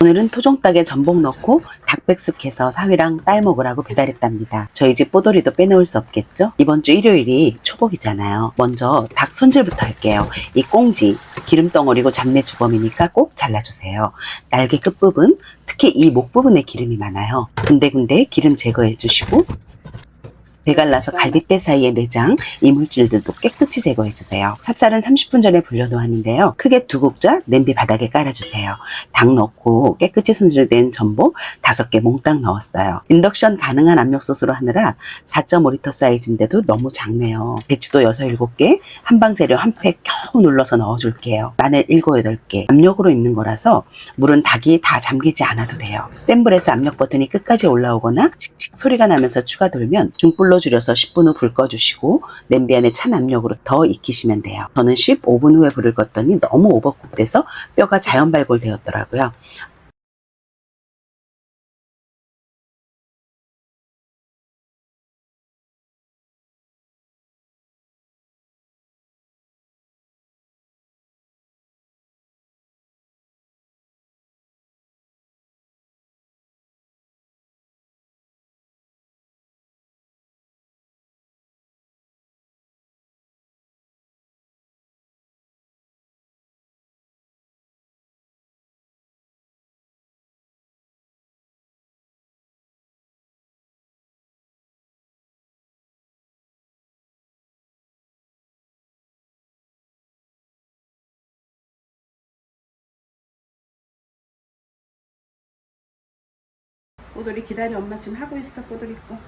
오늘은 토종닭에 전복 넣고 닭백숙해서 사위랑 딸 먹으라고 배달했답니다. 저희 집 뽀돌이도 빼놓을 수 없겠죠? 이번 주 일요일이 초복이잖아요. 먼저 닭 손질부터 할게요. 이 꽁지, 기름 덩어리고 잡내 주범이니까 꼭 잘라주세요. 날개 끝부분, 특히 이 목 부분에 기름이 많아요. 군데군데 기름 제거해 주시고 배 갈라서 갈비뼈 사이의 내장, 이물질들도 깨끗이 제거해 주세요. 찹쌀은 30분 전에 불려놓았는데요. 크게 두 국자 냄비 바닥에 깔아주세요. 닭 넣고 깨끗이 손질된 전복 5개 몽땅 넣었어요. 인덕션 가능한 압력솥으로 하느라 4.5리터 사이즈인데도 너무 작네요. 배추도 6, 7개, 한방 재료 한 팩 겨우 눌러서 넣어줄게요. 마늘 7, 8개. 압력으로 있는 거라서 물은 닭이 다 잠기지 않아도 돼요. 센 불에서 압력 버튼이 끝까지 올라오거나 소리가 나면서 추가 돌면 중불로 줄여서 10분 후 불 꺼주시고 냄비 안에 찬 압력으로 더 익히시면 돼요. 저는 15분 후에 불을 껐더니 너무 오버쿡 돼서 뼈가 자연 발골되었더라고요. 꼬돌이 기다려. 엄마 지금 하고 있어 꼬돌이 거